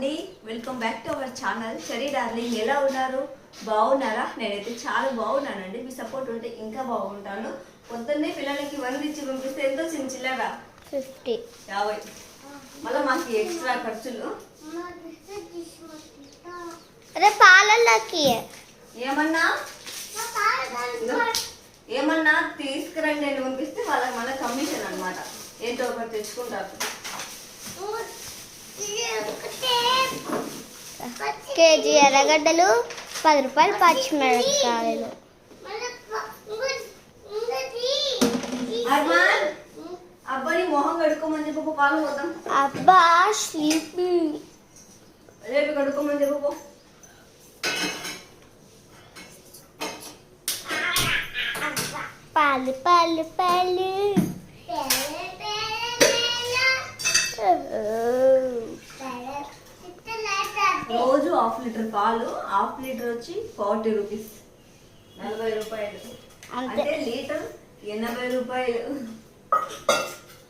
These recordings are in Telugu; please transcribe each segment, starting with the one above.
అండి. Welcome back to our channel సరే డార్లింగ్ ఎలా ఉన్నారు? బాగున్నారా? నేనైతే చాలా బాగున్నానండి. మీ సపోర్ట్ ఉంటే ఇంకా బాగుంటాను. పొద్దున్నే పిల్లలకి వంద ఇచ్చి పంపిస్తే ఎంతో చిన్న చిల్లరా ఫిఫ్టీ యాభై. మళ్ళీ మాకు ఎక్స్ట్రా ఖర్చులు? ఏమన్నా? ఏమన్నా తీసుకురండి అని పంపిస్తే వాళ్ళకి మళ్ళీ కమిషన్ అన్నమాట. ఏంటో ఒకటి తెచ్చుకుంటారు. కేజీ ఎర్రగడ్డలు పది రూపాయలు పచ్చిమిరపకాయలు. అబ్బా స్లీపీ రేపు కడుక్కోమని చెప్పు పో. పాలు పాలు పాలు. రోజు హాఫ్ లీటర్ పాలు హాఫ్ లీటర్ వచ్చి ఫార్టీ రూపీస్. నలభై రూపాయలు. అంటే లీటర్ ఎనభై రూపాయలు.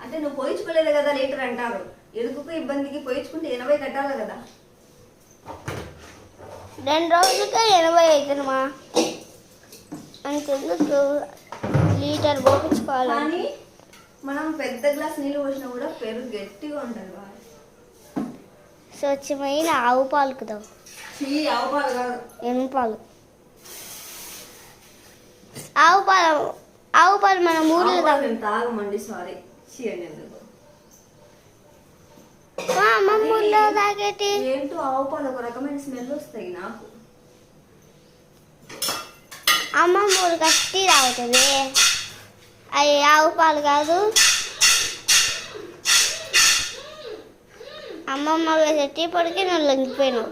అంటే నువ్వు పోయించుకోలేదు కదా లీటర్ అంటారు. ఎరుకుకు ఇబ్బందికి పోయించుకుంటే ఎనభై కట్టాలి కదా. రెండు రోజులకే ఎనభై అవుతుందమ్మా అంతెందుకు? లీటర్ పోపించుకోవాలి? కానీ మనం పెద్ద గ్లాస్ నీళ్ళు పోసినా కూడా పెరుగు గట్టిగా ఉంటుంది స్వచ్ఛమైన ఆవు పాలు కదా. చీ ఆవు పాలు ఆవు పాలు ఆవు పాలు మన ఊర్లో తాగమండి సారీ మా అమ్మమ్మ ఊర్లో తాగేటి? ఏంటో ఆవు పాలు ఒక రకమైన స్మెల్ వస్తాయి నాకు. అమ్మమ్మ ఊరు కట్టి తాగుతుంది. అవి ఆవు పాలు కాదు. అమ్మమ్మ వేసే టీ పొడికి నువ్వు లొంగిపోయినావు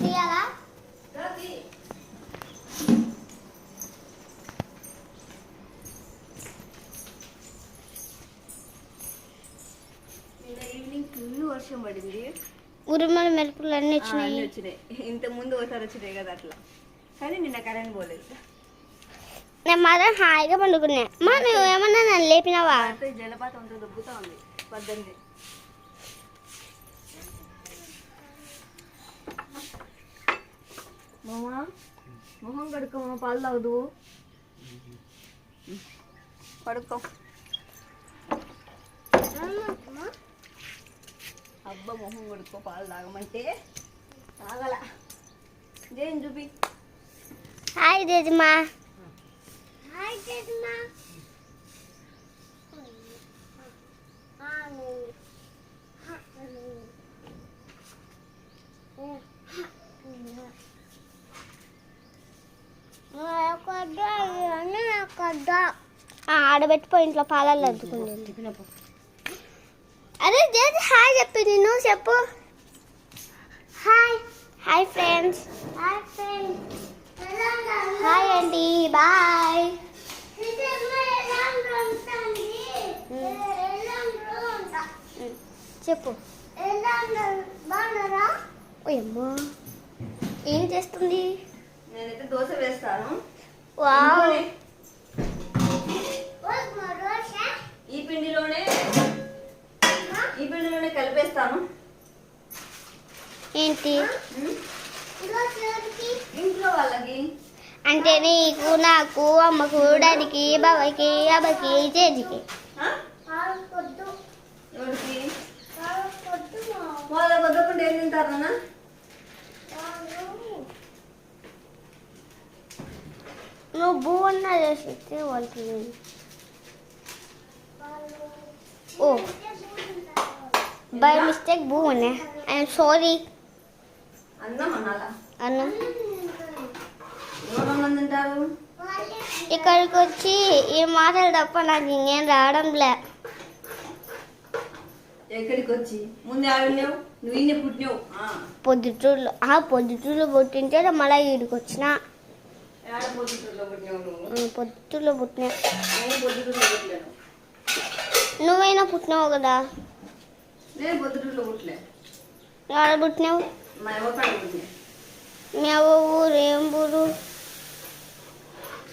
తీయాలా వర్షం పడింది. ఉరుమల మెరుపులు అన్నీ వచ్చినాయి. ఇంత ముందు ఒకసారి వచ్చినాయి కదా అట్లా. కానీ నిన్న కరెంట్ పోలేదు. నేను మాత్రం హాయిగా పండుకున్నా. మా నువ్వు ఏమన్నా నన్ను లేపినావా? అయితే జలపాతంతో దొబ్బుతా ఉంది. పద్దెనిమిది. మామా మొహం కడుక్కోమా పాలు తాగుదు. పడుకో. అబ్బా మొహం కడుక్కో పాలు తాగమంటే తాగల. జేన్ చూపి? హాయ్ జేజమా. ఆడబెట్టిపోయి ఇంట్లో పాలల్లో అద్దుకుంది. అరే జేజి హాయ్ చెప్పి నేను చెప్పు. Hi. Hi friends. Hi friends hi అండి బాయ్. చెప్పు. ఓయమ్మా ఏం చేస్తుంది? నేనైతే దోశ వేస్తాను. ఈ పిండిలోనే ఈ పిండిలోనే కలిపేస్తాను. ఏంటి. ఇంట్లో వాళ్ళకి. అంటే నీకు నాకు అమ్మకు డాడీకి జేజికి ఆ? ఎవరికి? వాళ్ళ వద్దకుండా ఏం తింటారన్నా నువ్వు బూ అన్నా చేసి వాళ్ళకి ఓ. బై మిస్టేక్ బూ అన్నా ఐఎమ్ సారీ అన్నం అనాలా అన్న ఎవరు అన్నం. తింటారు ఇక్కడికి వచ్చి ఈ మాటలు తప్ప నాకు ఇంకేం రావడం లే. ఎక్కడికి వచ్చి ముందే ఆవిడలేవు నువ్వు ఇన్నే పుట్టినావు? ఆ. పొద్దుటూరులో ఆ పొద్దుటూరులో పుట్టింటే మళ్ళీ ఈడికి వచ్చిన పొద్దుటూరులో పుట్టిన. నువ్వైనా పుట్టినావు కదా? నేను పొద్దుటూరులో పుట్టలే. ఆడ పుట్టినావు? మీ అవ్వ ఊరు ఏం ఊరు?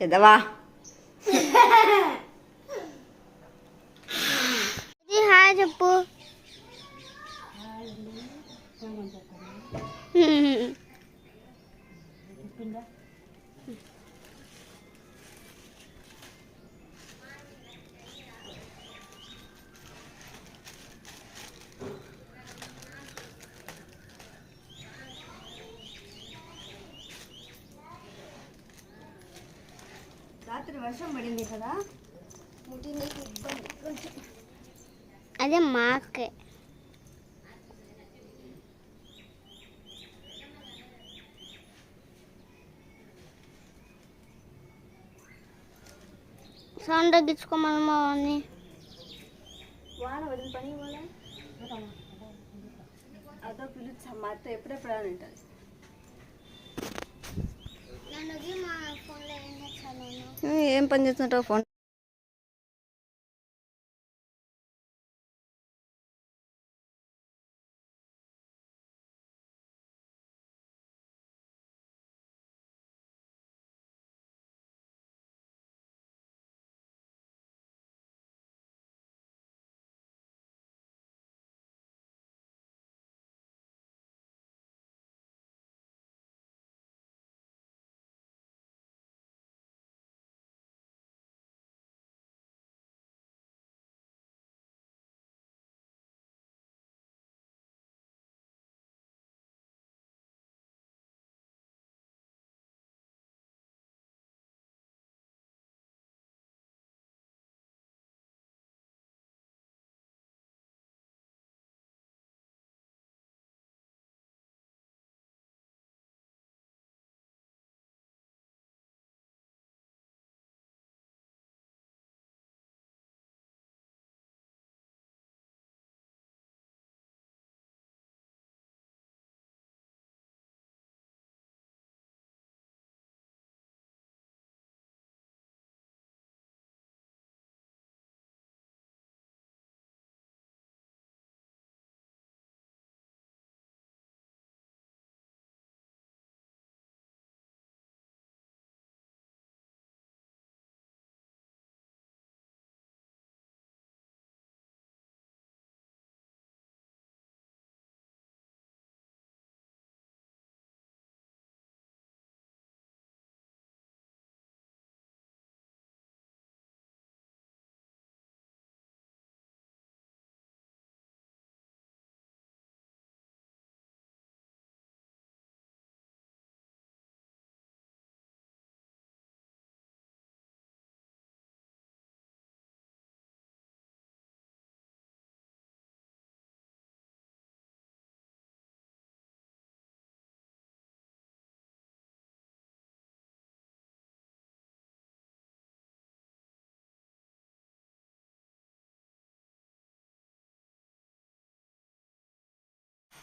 చేద్దావా ఇది హాయ్ చెప్పు రాత్రి వర్షం పడింది కదా? ముట్టి నీకు ఇబ్బంది కొంచెం అదే మాకే. సౌండ్ తగ్గించుకోమని మా వాడిని వాన వదిలి పని అదో పిలుచు మా అత్త ఎప్పుడెప్పుడు అని ఉంటుంది ఏం పని చేస్తుంటావు? ఫోన్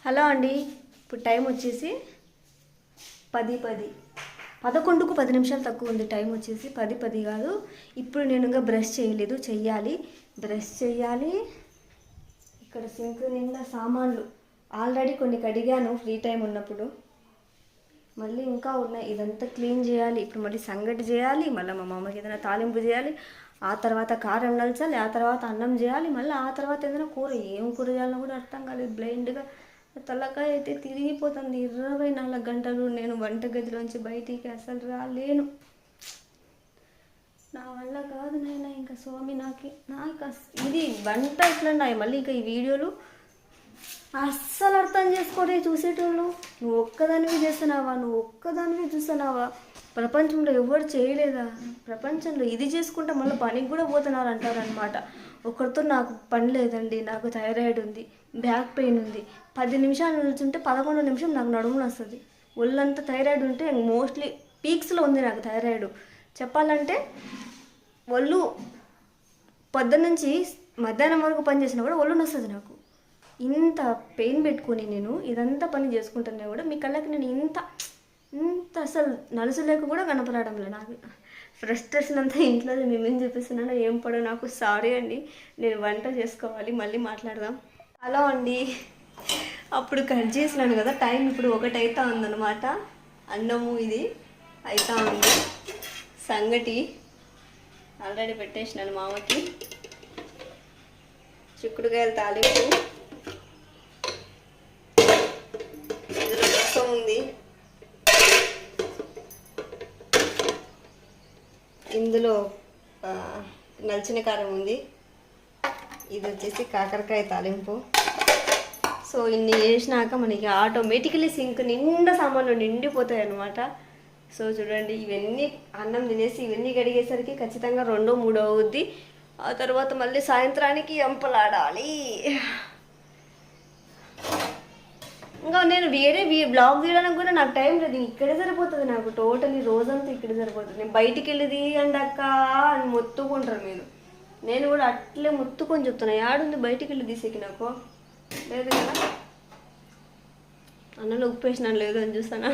హలో అండి. ఇప్పుడు టైం వచ్చేసి పది పది. పదకొండుకు పది నిమిషాలు తక్కువ ఉంది. టైం వచ్చేసి పది పది కాదు. ఇప్పుడు నేను ఇంకా బ్రష్ చేయలేదు. చెయ్యాలి. బ్రష్ చెయ్యాలి. ఇక్కడ సింక్ నిండా సామాన్లు. ఆల్రెడీ కొన్ని కడిగాను ఫ్రీ టైం ఉన్నప్పుడు. మళ్ళీ ఇంకా ఉన్నాయి. ఇదంతా క్లీన్ చేయాలి. ఇప్పుడు మళ్ళీ సంగటి చేయాలి. మళ్ళీ మా మామకి ఏదైనా తాలింపు చేయాలి. ఆ తర్వాత కారం నలచాలి. ఆ తర్వాత అన్నం చేయాలి. మళ్ళీ ఆ తర్వాత ఏదైనా కూర. ఏం కూర చేయాలో కూడా అర్థం కాలేదు. బ్లైండ్గా తలకాయ అయితే తిరిగిపోతుంది. ఇరవై నాలుగు గంటలు నేను వంటగదిలోంచి బయటికి అసలు రాలేను. నా వల్ల కాదు నాయన ఇంకా స్వామి నాకి. నాకు ఇది వంట ఎట్లా ఉన్నాయి మళ్ళీ ఇంకా ఈ వీడియోలు అస్సలు అర్థం చేసుకోరే చూసేటోళ్ళు. నువ్వు ఒక్కదానివి చేస్తున్నావా? నువ్వు ఒక్కదానివి చూస్తున్నావా? ప్రపంచంలో ఎవరు చేయలేదా? ప్రపంచంలో ఇది చేసుకుంటా మళ్ళీ పనికి కూడా పోతున్నారు అంటారు అనమాట ఒకరితో నాకు పని లేదండి నాకు థైరాయిడ్ ఉంది బ్యాక్ పెయిన్ ఉంది. పది నిమిషాలు నిల్చుంటే పదకొండు నిమిషం నాకు నడుము వస్తుంది. ఒళ్ళంతా థైరాయిడ్ ఉంటే మోస్ట్లీ పీక్స్లో ఉంది నాకు థైరాయిడ్. చెప్పాలంటే ఒళ్ళు పొద్దున్నుంచి మధ్యాహ్నం వరకు పని చేసినా కూడా ఒళ్ళు నొస్తుంది నాకు. ఇంత పెయిన్ పెట్టుకొని నేను ఇదంతా పని చేసుకుంటున్నా కూడా మీ కళ్ళకి నేను ఇంత ఇంత అసలు నలుసు లేక కూడా కనపడడం లేదు నాకు. ఫ్రస్ట్రేషన్ అంతా ఇంట్లో మేమేం చూపిస్తున్నానో ఏం పడో నాకు సారీ అండి. నేను వంట చేసుకోవాలి మళ్ళీ మాట్లాడదాం. హలో అండి. అప్పుడు కట్ చేసినాను కదా టైం ఇప్పుడు ఒకటి అవుతా ఉందన్నమాట. అన్నము ఇది అవుతా ఉంది. సంగటి ఆల్రెడీ పెట్టేసినాను మామకి. చిక్కుడుకాయలు తాలింపు ఇందులో రసం ఉంది ఇందులో నలిచిన కారం ఉంది. ఇది వచ్చేసి కాకరకాయ తాలింపు. సో ఇన్ని వేసినాక మనకి ఆటోమేటికలీ సింక్ నిండా సామాన్లు నిండిపోతాయి అన్నమాట. సో చూడండి ఇవన్నీ అన్నం తినేసి ఇవన్నీ కడిగేసరికి ఖచ్చితంగా రెండో మూడో అవుద్ది. ఆ తర్వాత మళ్ళీ సాయంత్రానికి ఎంపలాడాలి. ఇంకా నేను వేరే బ్లాగ్ తీయడానికి కూడా నాకు టైం లేదు. ఇక్కడే సరిపోతుంది నాకు. టోటలీ రోజంతా ఇక్కడే సరిపోతుంది. నేను బయటికి వెళ్ళి తీయండి అక్క అని మొత్తుకుంటారు మీరు. నేను కూడా అట్లే మొత్తుకొని చెప్తున్నా. యాడుంది బయటికి వెళ్ళి తీసేకి నాకు? లేదు కదా? అన్నలో ఉప్పు వేసినా లేదు అని చూస్తానా?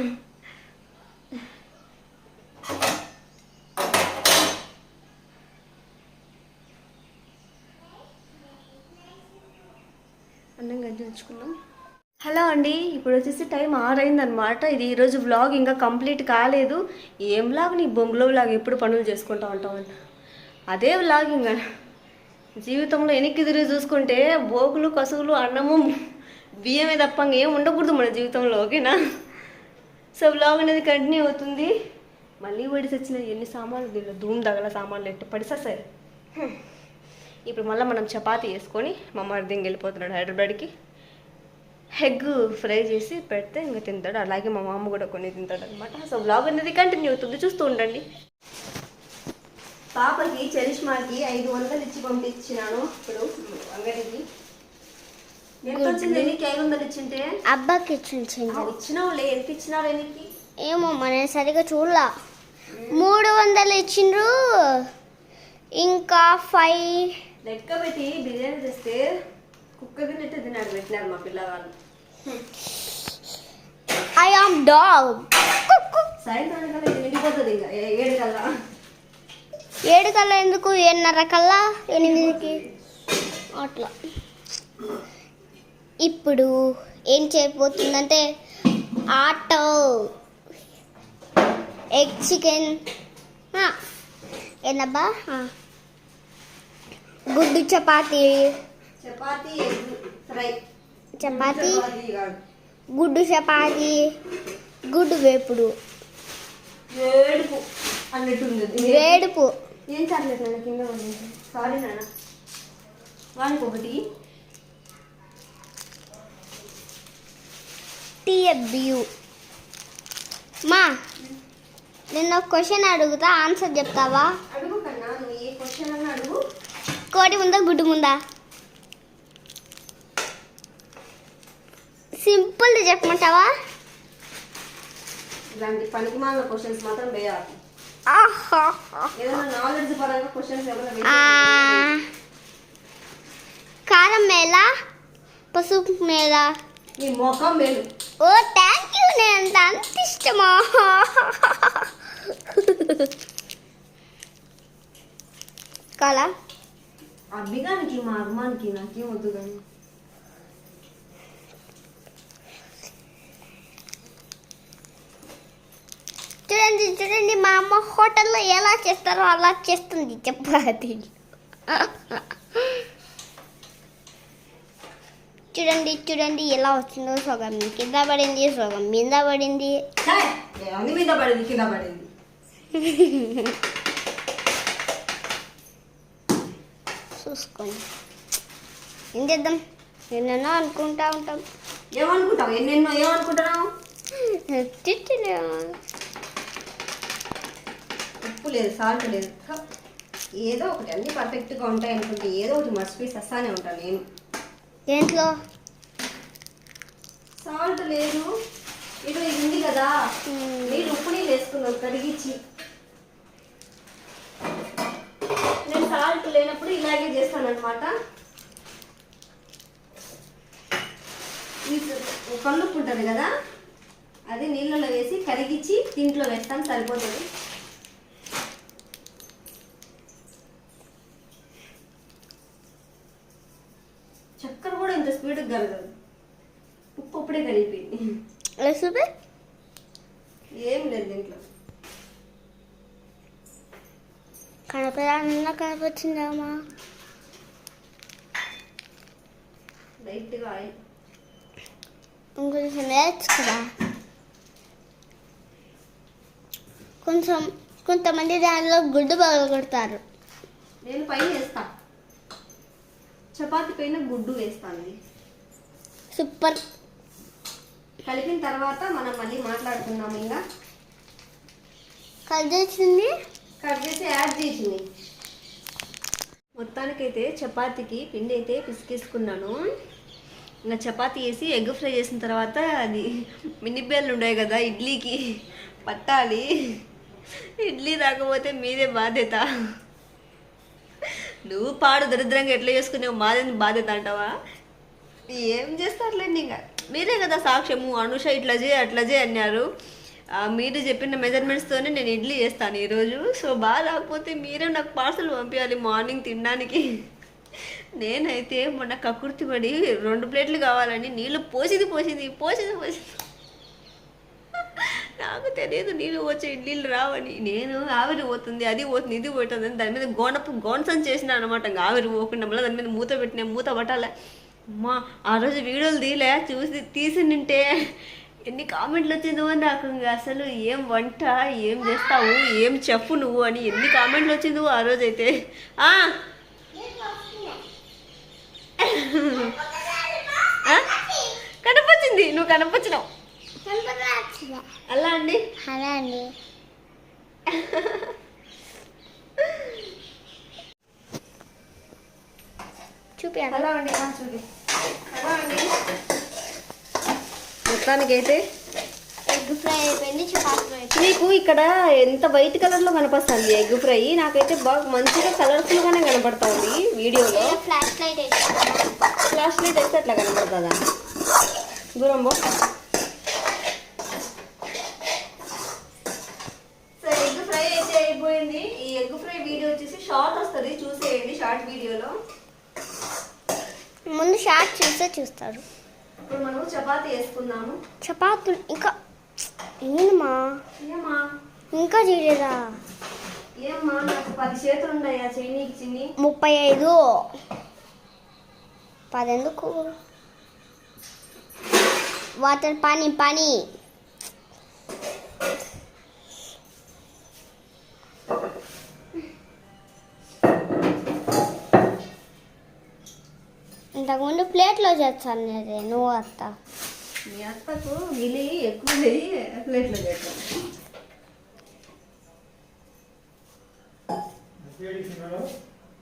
అన్నం గంజి ఉంచుకుందాం హలో అండి ఇప్పుడు వచ్చేసి టైం ఆరైందనమాట ఇది ఈరోజు వ్లాగ్ ఇంకా కంప్లీట్ కాలేదు. ఏం వ్లాగ్ నీ? బొంగులో వ్లాగ్ ఎప్పుడు పనులు చేసుకుంటా ఉంటావు అదే వ్లాగ్ ఇంకా జీవితంలో వెనక్కి తిరిగి చూసుకుంటే బోకులు కసుగులు అన్నము బియ్యమే తప్ప ఏం ఉండకూడదు మన జీవితంలో ఓకేనా? సో వ్లాగ్ అనేది కంటిన్యూ అవుతుంది. మళ్ళీ పడిసి వచ్చిన ఎన్ని సామాన్లు? దీనిలో ధూమ్ దగల సామాన్లు ఎట్టు పడిసా సరే? ఇప్పుడు మళ్ళీ మనం చపాతీ వేసుకొని మా మరిదింగి వెళ్ళిపోతున్నాడు హైదరాబాద్కి. ఎగ్ ఫ్రై చేసి పెడితే ఇంకా తింటాడు. అలాగే మా మామ కూడా కొన్ని తింటాడు అనమాట సో బ్లాగ్ అనేది కంటిన్యూ అవుతుంది. చూస్తూ ఉండండి. పాపకి చరిష్మాకి ఐదు వందలు ఇచ్చి పంపించినాను. ఇప్పుడు అంగడికి. అబ్బాకి ఎంత ఇచ్చినావు ఏమో నేను సరిగా చూడలా. మూడు వందలు ఇచ్చిండ్రు. ఇంకా ఫైవ్ లెక్క పెట్టి బిర్యానీ తెస్తే కుక్కకి నెట్టి తిన్నాడు పెట్టినారు మా పిల్లగాళ్ళు ఐ ఆమ్ డాగ్ ఏడు కల్లా ఎందుకు? ఏడున్నర కల్లా ఎనిమిదికి? అట్లా. ఇప్పుడు ఏం చేయబోతుందంటే ఆటో. Egg chicken. ఏందబ్బా. గుడ్డు చపాతీ. చపాతీ ఫ్రై. చపాతీ గుడ్డు చపాతీ గుడ్డు వేపుడు. ఏడుపు అన్నట్టుంది వేడుపు. ఏం చాలేదు నాన్న కింద సారీ నాన్న. వానికి ఒకటి మా నిన్న ఒక క్వశ్చన్ అడుగుతా ఆన్సర్ చెప్తావా? అడుగు కన్నా నువ్వు ఏ క్వశ్చన్ అడుగు. కోడి ముందా గుడ్డు ముందా? సింపుల్ చెప్పమంటావా? ఇలాంటి పనికి మాలిన క్వశ్చన్స్ మాత్రం వేయాలి. ఆహా. ఏదైనా నాలెడ్జ్ పరంగా క్వశ్చన్స్ ఏమైనా ఆ, వేయాలి. కారం మేళ పసుపు మేళ నీ ముఖం మేలు. ఓ థ్యాంక్ యూ నేను అంత ఇష్టమా? కాలా? అబ్బిగానికి మా అమ్మానికి నాకేం వద్దు కానీ. చూడండి చూడండి మా అమ్మ హోటల్లో ఎలా చేస్తారో అలా చేస్తుంది చపాతి చూడండి చూడండి ఎలా వచ్చిందో సగం. కింద పడింది సగం మీద పడింది. మీద పడింది కింద పడింది. చూసుకోండి. ఏం చేద్దాం? ఎన్నెన్నో అనుకుంటా ఉంటాం. ఏమనుకుంటావు? ఎన్నెన్నో ఏమనుకుంటున్నావు? తిట్టిలే. ఉప్పు లేదు సాల్ట్ లేదు. ఏదో ఒకటి అన్ని పర్ఫెక్ట్గా ఉంటాయి అనుకుంటే ఏదో ఒకటి మర్చిపోయి సస్తానే ఉంటాను నేను. దేంట్లో? సాల్ట్ లేదు. ఇదో ఉంది కదా. నీళ్ళు ఉప్పు నీళ్ళు వేసుకున్నావు కడిగించి నేను సాల్ట్ లేనప్పుడు ఇలాగే చేస్తాను అనమాట కల్లుప్పు ఉంటుంది కదా అది నీళ్ళలో వేసి కరిగించి దీంట్లో వేస్తాం సరిపోతుంది చక్కెర కూడా ఇంత స్పీడ్గా కరగదు ఉప్పు అప్పుడే కరిగిపోయింది చూపి ఏం లేదు దీంట్లో లైట్గా ఆయిల్ ఇంకొంచెం నేర్చుకురా. కొంచెం కొంతమంది దానిలో గుడ్డు పగలు కొడతారు నేను పైన వేస్తా. చపాతి పైన గుడ్డు వేస్తాను సూపర్. కలిపిన తర్వాత మనం మళ్ళీ మాట్లాడుకుందాం ఇంకా. కలిసింది కట్ చేసి యాడ్ చేసింది. మొత్తానికైతే చపాతీకి పిండి అయితే పిసికేసుకున్నాను. ఇంకా చపాతీ వేసి ఎగ్ ఫ్రై చేసిన తర్వాత అది మినిబేళ్ళు ఉన్నాయి కదా ఇడ్లీకి పట్టాలి. ఇడ్లీ రాకపోతే మీదే బాధ్యత. నువ్వు పాడు దరిద్రంగా ఎట్లా చేసుకునేవు మాదేంది బాధ్యత అంటావా? ఏం చేస్తారులేండి ఇంకా మీరే కదా సాక్ష్యము అనుష ఇట్లా చేయి అట్లా చేయి అన్నారు. మీరు చెప్పిన మెజర్మెంట్స్తోనే నేను ఇడ్లీ చేస్తాను ఈరోజు. సో బాగా రాకపోతే మీరే నాకు పార్సల్ పంపించాలి మార్నింగ్ తినడానికి. నేనైతే మొన్న కకుర్తి పడి రెండు ప్లేట్లు కావాలని నీళ్ళు పోసింది పోసింది పోసింది పోసింది. నాకు తెలియదు నీళ్ళు వచ్చే ఇడ్లీలు రావని. నేను ఆవిరి పోతుంది అది పోతుంది ఇది పోతుంది అని దాని మీద గోనపు గోనసం చేసిన అనమాట ఆవిరి పోకుండా మళ్ళీ దాని మీద మూత పెట్టిన మూత పట్టాలే? అమ్మా ఆ రోజు వీడియోలు తీలే చూసి తీసి నింటే. ఎన్ని కామెంట్లు వచ్చిందో నాకు అసలు ఏం వంట ఏం చేస్తావు ఏం చెప్పు నువ్వు అని ఎన్ని కామెంట్లు వచ్చిందో ఆ రోజు అయితే ఆ? ఆ? కనపచ్చింది నువ్వు కనపచ్చినావు. అలా అండి? అలా అండి చూపించాలి హలో అండి చూడు హలో అండి. మొత్తానికైతే ఎగ్ ఫ్రై అయిపోయింది చపాతి ఫ్రై నీకు ఇక్కడ ఎంత వైట్ కలర్లో కనపస్తుంది ఎగ్ ఫ్రై? నాకైతే బాగా మంచిగా కలర్ఫుల్ గానే కనపడుతుంది వీడియోలో. ఫ్లాష్ లైట్ ఫ్లాష్ లైట్ వేస్తే అట్లా కనపడుతుందా? దూరం ఎగ్ ఫ్రై అయితే అయిపోయింది. ఈ ఎగ్ ఫ్రై వీడియో వచ్చేసి షార్ట్ వస్తుంది చూసేయండి షార్ట్ వీడియోలో. ముందు షార్ట్ చూస్తే చూస్తారు. ఇప్పుడు మనం చపాతీ వేసుకుందాము. ఇంకా ఏంమా ఏమా ఇంకా చేయలేదా? ఏమ్మా నాకు పది చేతులు ఉన్నాయా? చిన్ని. ముప్పై ఐదు. పదెందుకు? వాటర్ పని పని. ఇంతకుముందు ప్లేట్లో చేస్తాను నేను నువ్వు అత్త. మీ అత్తకు గిలి ఎక్కువ ప్లేట్లో చేద్దాం.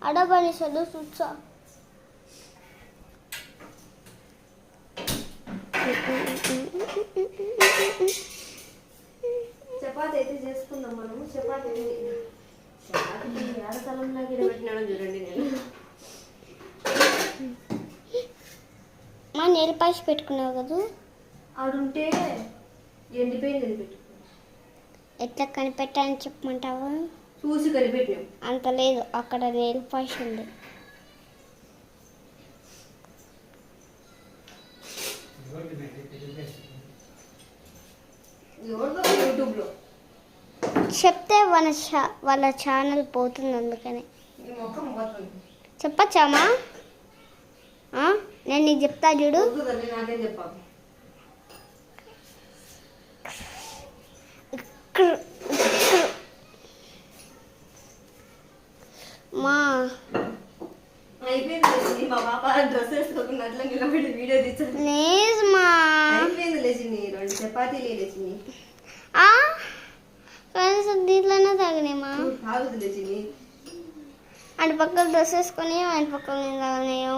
అడబని చదువు చూసా చపాతి అయితే చేసుకుందాం మనము చపాతి చపాతి చూడండి నేను. మా నెల పాసి పెట్టుకున్నావు కదా. ఆడుంటే ఎండిపోయింది ఎట్లా కనిపెట్టాలని చెప్పమంటావా? చూసి కనిపెట్టినాం. అంత లేదు అక్కడ నెల పాసి ఉంది. యూట్యూబ్లో. చెప్తే వాళ్ళ ఛా వాళ్ళ ఛానల్ పోతుంది అందుకని. ఈ నేను నీకు చెప్తా చూడు. మా. అయిపోయింది లేచింది మా పాప డ్రెస్ వేసుకోకుండా అట్లా నిలబడి వీడియో తీసాను లేదు మా. అయిపోయింది లేచింది రెండు చపాతీలు లేచింది ఆ? కనీసం దీంట్లోనే తగినామా తాగుదు లేచింది అటు పక్కన డ్రెస్ వేసుకొని అటు పక్కన తగినాయో.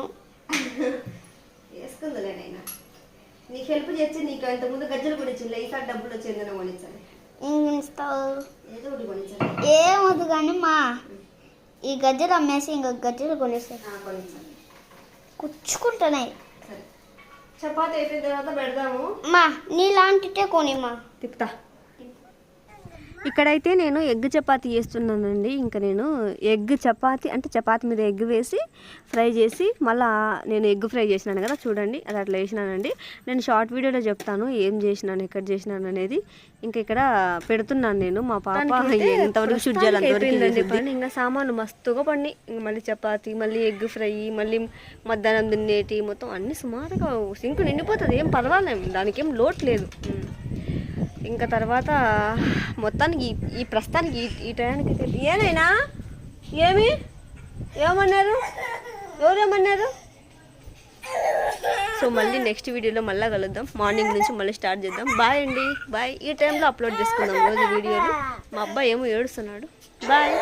వేసుకుందిలే నైనా నీకు హెల్ప్ చేస్తే నీకు ఇంతకుముందు గజ్జలు కొనిచ్చింది ఈసారి డబ్బులు వచ్చేందుకు కొనిచ్చాలి ఏం ఇస్తావు ఏదో ఒకటి కొనిచ్చాలి ఏమొద్దు కానీ మా ఈ గజ్జలు అమ్మేసి ఇంకొక గజ్జలు కొనేసాయి. ఆ, కొనిచ్చాలి కుచ్చుకుంటున్నాయి సరే. చపాతి అయిపోయిన తర్వాత పెడదాము. మా నీలాంటిటే కొనిమ్మా. తిప్పుతా. ఇక్కడైతే నేను ఎగ్ చపాతి చేస్తున్నానండి. ఇంకా నేను ఎగ్ చపాతి అంటే చపాతి మీద ఎగ్ వేసి ఫ్రై చేసి మళ్ళా నేను ఎగ్ ఫ్రై చేసినాను కదా చూడండి. అది అట్లా వేసినానండి నేను షార్ట్ వీడియోలో చెప్తాను ఏం చేసినాను ఎక్కడ చేసినాను అనేది. ఇంకా ఇక్కడ పెడుతున్నాను నేను. మా పాప ఎంతవరకు షూట్ చేయాలి. ఇంకా సామాన్లు మస్తుగా ఇంక మళ్ళీ చపాతి మళ్ళీ ఎగ్ ఫ్రై మళ్ళీ మధ్యాహ్నం తినేటి మొత్తం అన్ని సుమారుగా సింక్ నిండిపోతుంది. ఏం పర్వాలేదు దానికి ఏం లోటు లేదు. ఇంకా తర్వాత మొత్తానికి ఈ- ప్రస్తుతానికి ఈ- టయానికి అయితే- ఏనైనా ఏమి? ఏమన్నారు? ఎవరేమన్నారు? సో మళ్ళీ నెక్స్ట్ వీడియోలో మళ్ళీ కలుద్దాం. మార్నింగ్ నుంచి మళ్ళీ స్టార్ట్ చేద్దాం. బాయ్ అండి. బాయ్ ఈ టైంలో అప్లోడ్ చేసుకుందాం రోజు వీడియోలు మా అబ్బాయి ఏమో ఏడుస్తున్నాడు. బాయ్